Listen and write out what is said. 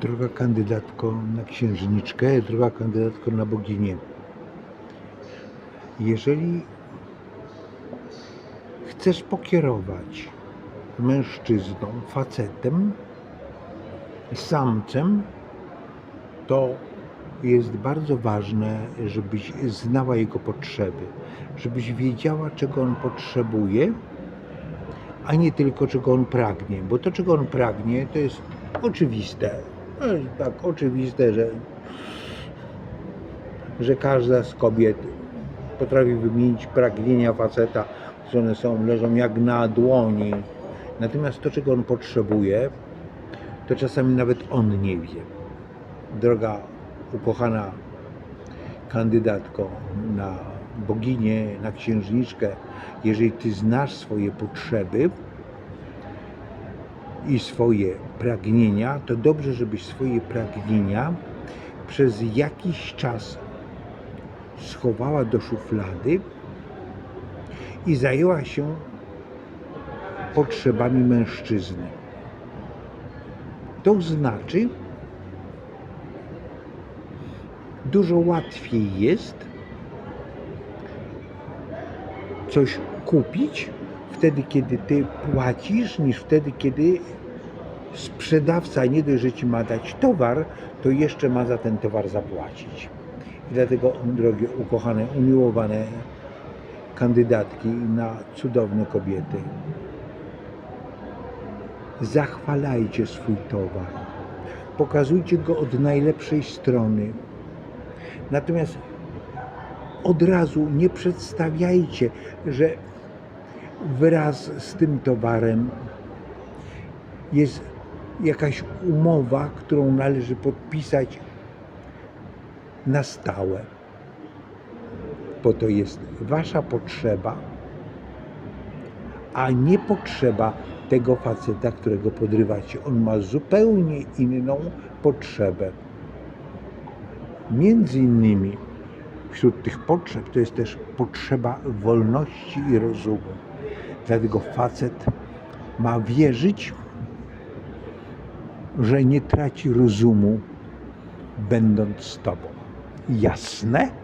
Droga kandydatko na księżniczkę, droga kandydatko na boginię. Jeżeli chcesz pokierować mężczyzną, facetem, samcem, to jest bardzo ważne, żebyś znała jego potrzeby, żebyś wiedziała, czego on potrzebuje, a nie tylko czego on pragnie, bo to, czego on pragnie, to jest oczywiste. No, jest tak oczywiste, że, że każda z kobiet potrafi wymienić pragnienia faceta, że one są, leżą jak na dłoni. Natomiast to, czego on potrzebuje, to czasami nawet on nie wie. Droga ukochana kandydatko na boginię, na księżniczkę, jeżeli ty znasz swoje potrzeby i swoje pragnienia, to dobrze, żebyś swoje pragnienia przez jakiś czas schowała do szuflady i zajęła się potrzebami mężczyzny. To znaczy, dużo łatwiej jest coś kupić wtedy, kiedy ty płacisz, niż wtedy, kiedy sprzedawca nie dość, że ci ma dać towar, to jeszcze ma za ten towar zapłacić. I dlatego, drogie, ukochane, umiłowane kandydatki na cudowne kobiety, zachwalajcie swój towar. Pokazujcie go od najlepszej strony. Natomiast od razu nie przedstawiajcie, że wraz z tym towarem jest jakaś umowa, którą należy podpisać na stałe. Bo to jest wasza potrzeba, a nie potrzeba tego faceta, którego podrywacie. On ma zupełnie inną potrzebę. Między innymi wśród tych potrzeb to jest też potrzeba wolności i rozumu. Dlatego facet ma wierzyć, że nie traci rozumu, będąc z tobą. Jasne?